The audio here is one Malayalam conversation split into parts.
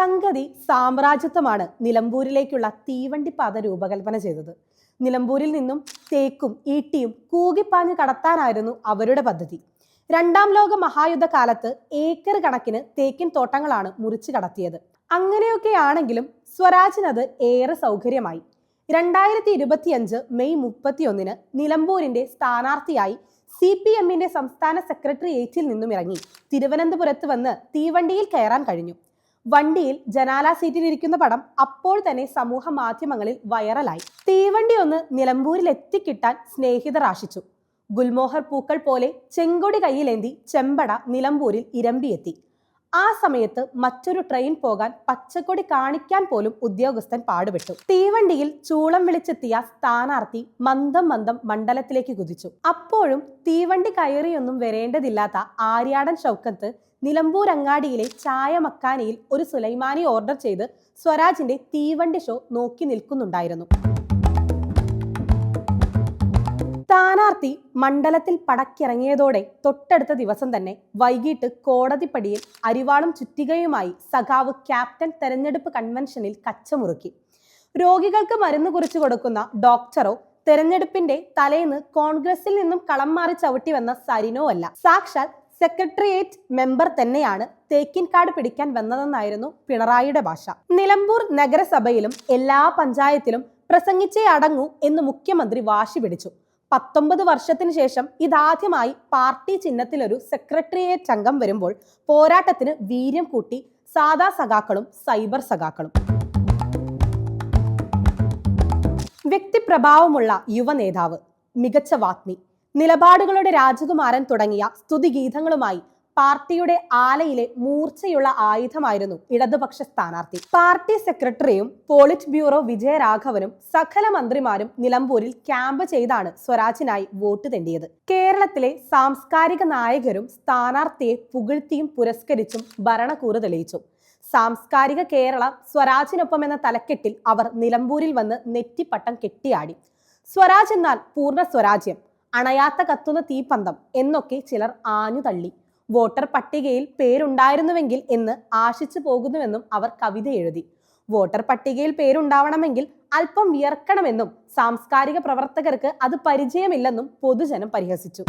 സംഗതി സാമ്രാജ്യത്വമാണ് നിലമ്പൂരിലേക്കുള്ള തീവണ്ടി പാത രൂപകൽപ്പന ചെയ്തത്. നിലമ്പൂരിൽ നിന്നും തേക്കും ഈട്ടിയും കൂകിപ്പാഞ്ഞ് കടത്താനായിരുന്നു അവരുടെ പദ്ധതി. രണ്ടാം ലോക മഹായുദ്ധ കാലത്ത് ഏക്കർ കണക്കിന് തേക്കിൻ തോട്ടങ്ങളാണ് മുറിച്ചു കടത്തിയത്. അങ്ങനെയൊക്കെയാണെങ്കിലും സ്വരാജിനത് ഏറെ സൗകര്യമായി. രണ്ടായിരത്തി ഇരുപത്തിയഞ്ച് മെയ് മുപ്പത്തിയൊന്നിന് നിലമ്പൂരിന്റെ സ്ഥാനാർത്ഥിയായി സി പി എമ്മിന്റെ സംസ്ഥാന സെക്രട്ടേറിയറ്റിൽ നിന്നും ഇറങ്ങി. തിരുവനന്തപുരത്ത് വന്ന് തീവണ്ടിയിൽ കയറാൻ കഴിഞ്ഞു. വണ്ടിയിൽ ജനാല സീറ്റിലിരിക്കുന്ന പടം അപ്പോൾ തന്നെ സമൂഹ മാധ്യമങ്ങളിൽ വൈറലായി. തീവണ്ടി ഒന്ന് നിലമ്പൂരിൽ എത്തിക്കിട്ടാൻ സ്നേഹിതർ ആശിച്ചു. ഗുൽമോഹർ പൂക്കൾ പോലെ ചെങ്കൊടി കയ്യിലേന്തി ചെമ്പട നിലമ്പൂരിൽ ഇരമ്പിയെത്തി. ആ സമയത്ത് മറ്റൊരു ട്രെയിൻ പോകാൻ പച്ചക്കൊടി കാണിക്കാൻ പോലും ഉദ്യോഗസ്ഥൻ പാടുപെട്ടു. തീവണ്ടിയിൽ ചൂളം വിളിച്ചെത്തിയ സ്ഥാനാർത്ഥി മന്ദം മന്ദം മണ്ഡലത്തിലേക്ക് കുതിച്ചു. അപ്പോഴും തീവണ്ടി കയറിയൊന്നും വരേണ്ടതില്ലാത്ത ആര്യാടൻ ഷൗക്കത്ത് നിലമ്പൂർ അങ്ങാടിയിലെ ചായ മക്കാനയിൽ ഒരു സുലൈമാനി ഓർഡർ ചെയ്ത് സ്വരാജിന്റെ തീവണ്ടി ഷോ നോക്കി നിൽക്കുന്നുണ്ടായിരുന്നു. സ്ഥാനാർത്ഥി മണ്ഡലത്തിൽ പടക്കിറങ്ങിയതോടെ തൊട്ടടുത്ത ദിവസം തന്നെ വൈകിട്ട് കോടതിപ്പടിയിൽ അരിവാളും ചുറ്റികയുമായി സഖാവ് ക്യാപ്റ്റൻ തെരഞ്ഞെടുപ്പ് കൺവെൻഷനിൽ കച്ചമുറുക്കി. രോഗികൾക്ക് മരുന്ന് കുറിച്ചു കൊടുക്കുന്ന ഡോക്ടറോ തെരഞ്ഞെടുപ്പിന്റെ തലേന്ന് കോൺഗ്രസിൽ നിന്നും കളം മാറി ചവിട്ടി വന്ന സരിനോ അല്ല. സാക്ഷാൽ സെക്രട്ടേറിയറ്റ് മെമ്പർ തന്നെയാണ് തേക്കിൻകാട് പിടിക്കാൻ വന്നതെന്നായിരുന്നു പിണറായിയുടെ ഭാഷ. നിലമ്പൂർ നഗരസഭയിലും എല്ലാ പഞ്ചായത്തിലും പ്രസംഗിച്ചേ അടങ്ങൂ എന്ന് മുഖ്യമന്ത്രി വാശി പിടിച്ചു. പത്തൊമ്പത് വർഷത്തിന് ശേഷം ഇതാദ്യമായി പാർട്ടി ചിഹ്നത്തിലൊരു സെക്രട്ടേറിയറ്റ് അംഗം വരുമ്പോൾ പോരാട്ടത്തിന് വീര്യം കൂട്ടി സാദാ സഖാക്കളും സൈബർ സഖാക്കളും. വ്യക്തിപ്രഭാവമുള്ള യുവ നേതാവ് മികച്ച വാഗ്മി നിലപാടുകളുടെ രാജകുമാരൻ തുടങ്ങിയ സ്തുതിഗീതങ്ങളുമായി പാർട്ടിയുടെ ആലയിലെ മൂർച്ചയുള്ള ആയുധമായിരുന്നു ഇടതുപക്ഷ സ്ഥാനാർത്ഥി. പാർട്ടി സെക്രട്ടറിയും പോളിറ്റ് ബ്യൂറോ വിജയരാഘവനും സകല മന്ത്രിമാരും നിലമ്പൂരിൽ ക്യാമ്പ് ചെയ്താണ് സ്വരാജിനായി വോട്ട് തെണ്ടിയത്. കേരളത്തിലെ സാംസ്കാരിക നായകരും സ്ഥാനാർത്ഥിയെ പുകഴ്ത്തിയും പുരസ്കരിച്ചും ഭരണകൂറ് തെളിയിച്ചു. സാംസ്കാരിക കേരള സ്വരാജിനൊപ്പം എന്ന തലക്കെട്ടിൽ അവർ നിലമ്പൂരിൽ വന്ന് നെറ്റിപ്പട്ടം കെട്ടിയാടി. സ്വരാജ് എന്നാൽ പൂർണ സ്വരാജ്യം അണയാത്ത കത്തുന്ന തീപ്പന്തം എന്നൊക്കെ ചിലർ ആഞ്ഞു തള്ളി വോട്ടർ പട്ടികയിൽ പേരുണ്ടായിരുന്നുവെങ്കിൽ എന്ന് ആശിച്ചു പോകുന്നുവെന്നും അവർ കവിത എഴുതി. വോട്ടർ പട്ടികയിൽ പേരുണ്ടാവണമെങ്കിൽ അല്പം വിയർക്കണമെന്നും സാംസ്കാരിക പ്രവർത്തകർക്ക് അത് പരിചയമില്ലെന്നും പൊതുജനം പരിഹസിച്ചു.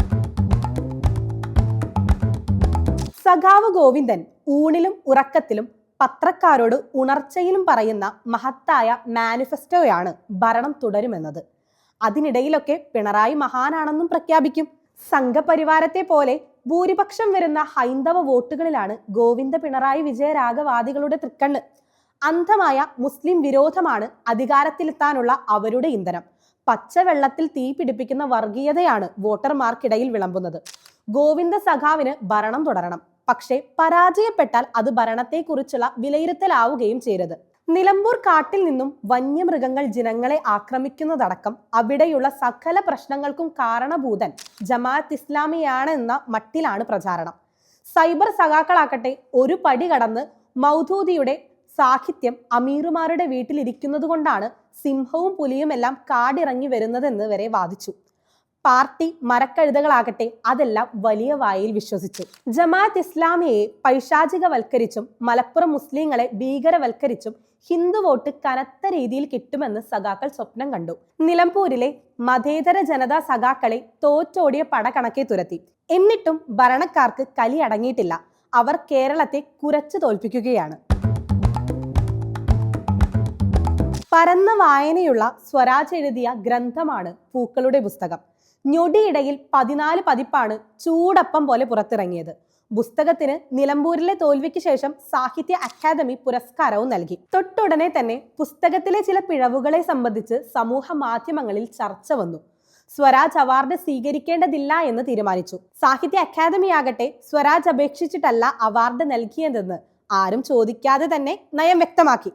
സഖാവ് ഗോവിന്ദൻ ഊണിലും ഉറക്കത്തിലും പത്രക്കാരോട് ഉണർച്ചയിലും പറയുന്ന മഹത്തായ മാനിഫെസ്റ്റോയാണ് ഭരണം തുടരുമെന്നത്. അതിനിടയിലൊക്കെ പിണറായി മഹാനാണെന്നും പ്രഖ്യാപിക്കും. സംഘപരിവാരത്തെ പോലെ ഭൂരിപക്ഷം വരുന്ന ഹൈന്ദവ വോട്ടുകളിലാണ് ഗോവിന്ദ പിണറായി വിജയരാഘവാദികളുടെ തൃക്കണ്ണ്. അന്ധമായ മുസ്ലിം വിരോധമാണ് അധികാരത്തിലെത്താനുള്ള അവരുടെ ഇന്ധനം. പച്ചവെള്ളത്തിൽ തീ പിടിപ്പിക്കുന്ന വർഗീയതയാണ് വോട്ടർമാർക്കിടയിൽ വിളമ്പുന്നത്. ഗോവിന്ദ സഖാവിന് ഭരണം തുടരണം. പക്ഷേ പരാജയപ്പെട്ടാൽ അത് ഭരണത്തെക്കുറിച്ചുള്ള വിലയിരുത്തലാവുകയും ചെയ്യരുത്. നിലമ്പൂർ കാട്ടിൽ നിന്നും വന്യമൃഗങ്ങൾ ജനങ്ങളെ ആക്രമിക്കുന്നതടക്കം അവിടെയുള്ള സകല പ്രശ്നങ്ങൾക്കും കാരണഭൂതൻ ജമാഅത്ത് ഇസ്ലാമിയാണെന്ന മട്ടിലാണ് പ്രചാരണം. സൈബർ സഖാക്കളാക്കട്ടെ ഒരു പടി കടന്ന് മൗദൂദിയുടെ സാഹിത്യം അമീറുമാരുടെ വീട്ടിലിരിക്കുന്നത് കൊണ്ടാണ് സിംഹവും പുലിയും എല്ലാം കാടിറങ്ങി വരുന്നതെന്ന് വരെ വാദിച്ചു. പാർട്ടി മരക്കഴുതകളാകട്ടെ അതെല്ലാം വലിയ വായിൽ വിശ്വസിച്ചു. ജമാഅത്ത് ഇസ്ലാമിയെ പൈശാചികവൽക്കരിച്ചും മലപ്പുറം മുസ്ലിങ്ങളെ ഭീകരവൽക്കരിച്ചും ഹിന്ദു വോട്ട് കനത്ത രീതിയിൽ കിട്ടുമെന്ന് സഖാക്കൾ സ്വപ്നം കണ്ടു. നിലമ്പൂരിലെ മതേതര ജനതാ സഖാക്കളെ തോറ്റോടിയ പടകണക്കെ തുരത്തി. എന്നിട്ടും ഭരണക്കാർക്ക് കലി അടങ്ങിയിട്ടില്ല. അവർ കേരളത്തെ കുരച്ചു തോൽപ്പിക്കുകയാണ്. പരന്ന വായനയുള്ള സ്വരാജ് എഴുതിയ ഗ്രന്ഥമാണ് പൂക്കളുടെ പുസ്തകം. ഞൊടിയിടയിൽ പതിനാല് പതിപ്പാണ് ചൂടപ്പം പോലെ പുറത്തിറങ്ങിയത്. പുസ്തകത്തിന് നിലമ്പൂരിലെ തോൽവിക്ക് ശേഷം സാഹിത്യ അക്കാദമി പുരസ്കാരവും നൽകി. തൊട്ടുടനെ തന്നെ പുസ്തകത്തിലെ ചില പിഴവുകളെ സംബന്ധിച്ച് സമൂഹ മാധ്യമങ്ങളിൽ ചർച്ച വന്നു. സ്വരാജ് അവാർഡ് സ്വീകരിക്കേണ്ടതില്ല എന്ന് തീരുമാനിച്ചു. സാഹിത്യ അക്കാദമി ആകട്ടെ സ്വരാജ് അപേക്ഷിച്ചിട്ടല്ല അവാർഡ് നൽകിയതെന്ന് ആരും ചോദിക്കാതെ തന്നെ നയം വ്യക്തമാക്കി.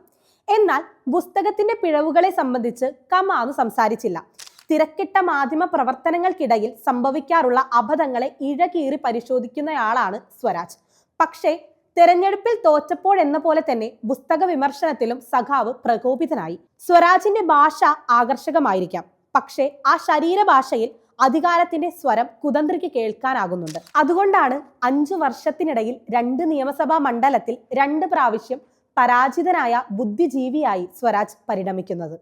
എന്നാൽ പുസ്തകത്തിന്റെ പിഴവുകളെ സംബന്ധിച്ച് കമാന്ന് സംസാരിച്ചില്ല. തിരക്കിട്ട മാധ്യമ പ്രവർത്തനങ്ങൾക്കിടയിൽ സംഭവിക്കാറുള്ള അബദ്ധങ്ങളെ ഇഴകീറി പരിശോധിക്കുന്നയാളാണ് സ്വരാജ്. പക്ഷേ തെരഞ്ഞെടുപ്പിൽ തോറ്റപ്പോഴെന്ന പോലെ തന്നെ പുസ്തക വിമർശനത്തിലും സഖാവ് പ്രകോപിതനായി. സ്വരാജിന്റെ ഭാഷ ആകർഷകമായിരിക്കാം. പക്ഷേ ആ ശരീരഭാഷയിൽ അധികാരത്തിന്റെ സ്വരം കുതന്ത്രിക്ക് കേൾക്കാനാകുന്നുണ്ട്. അതുകൊണ്ടാണ് അഞ്ചു വർഷത്തിനിടയിൽ രണ്ട് നിയമസഭാ മണ്ഡലത്തിൽ രണ്ട് പ്രാവശ്യം പരാജിതനായ ബുദ്ധിജീവിയായി സ്വരാജ് പരിണമിക്കുന്നത്.